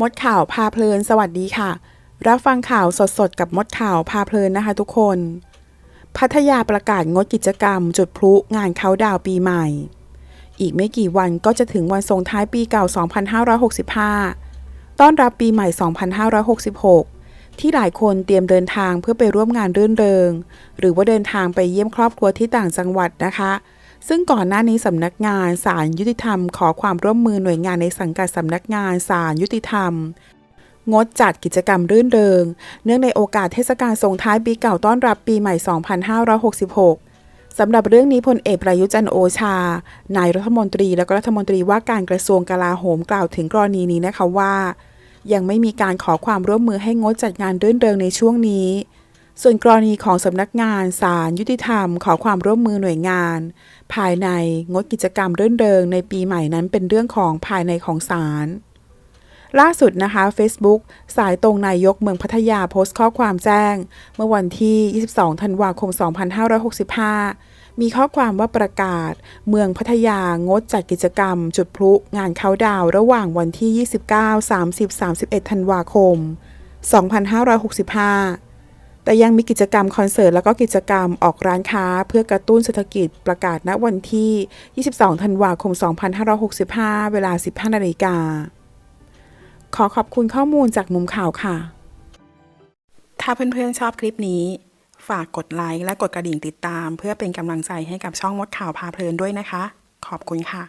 มดข่าวพาเพลินสวัสดีค่ะ รับฟังข่าวสดๆ กับมดข่าวพาเพลินนะคะทุกคน พัทยาประกาศงดกิจกรรม จุดพลุงานเขาดาวปีใหม่ อีกไม่กี่วันก็จะถึงวันส่งท้ายปีเก่า 2565 ต้อนรับปีใหม่ 2566 ที่หลายคนเตรียมเดินทางเพื่อไปร่วมงานรื่นเริง หรือว่าเดินทางไปเยี่ยมครอบครัวที่ต่างจังหวัดนะคะ ซึ่งก่อนหน้านี้สำนักงานศาลยุติธรรม ขอความร่วมมือหน่วยงานในสังกัดสำนักงานศาลยุติธรรม งดจัดกิจกรรมรื่นเริง เนื่องในโอกาสเทศกาลส่งท้ายปีเก่าต้อนรับปีใหม่ 2566สำหรับเรื่องนี้พลเอกประยุจันโอชา นายรัฐมนตรีและก็รัฐมนตรีว่าการกระทรวงกลาโหมกล่าวถึงกรณีนี้นะคะว่า ยังไม่มีการขอความร่วมมือให้งดจัดงานรื่นเริงในช่วงนี้ ส่วนกรณีของสำนักงานศาลยุติธรรม ขอความร่วมมือหน่วยงาน ภายในงดกิจกรรมเรื่นเริงในปีใหม่นั้นเป็นเรื่องของภายในของศาลล่าสุดนะคะ Facebook สายตรงนายกเมืองพัทยาโพสต์ข้อความแจ้ง เมื่อวันที่ 22 ธันวาคม 2565 มีข้อความว่าประกาศ เมืองพัทยางดจัดกิจกรรม จุดพลุงานเขาดาวระหว่างวันที่ 29 30 31 ธันวาคม 2565 แต่ยังมีกิจกรรมคอนเสิร์ตแล้วก็กิจกรรมออกร้านค้า เพื่อกระตุ้นเศรษฐกิจประกาศณวันที่ 22 ธันวาคม 2565 เวลา 15 นาฬิกา ขอขอบคุณข้อมูลจากมุมข่าวค่ะ ถ้าเพื่อนๆชอบคลิปนี้ ฝากกดไลค์และกดกระดิ่งติดตาม เพื่อเป็นกำลังใจให้กับช่องมดข่าวพาเพลินด้วยนะคะ ขอบคุณค่ะ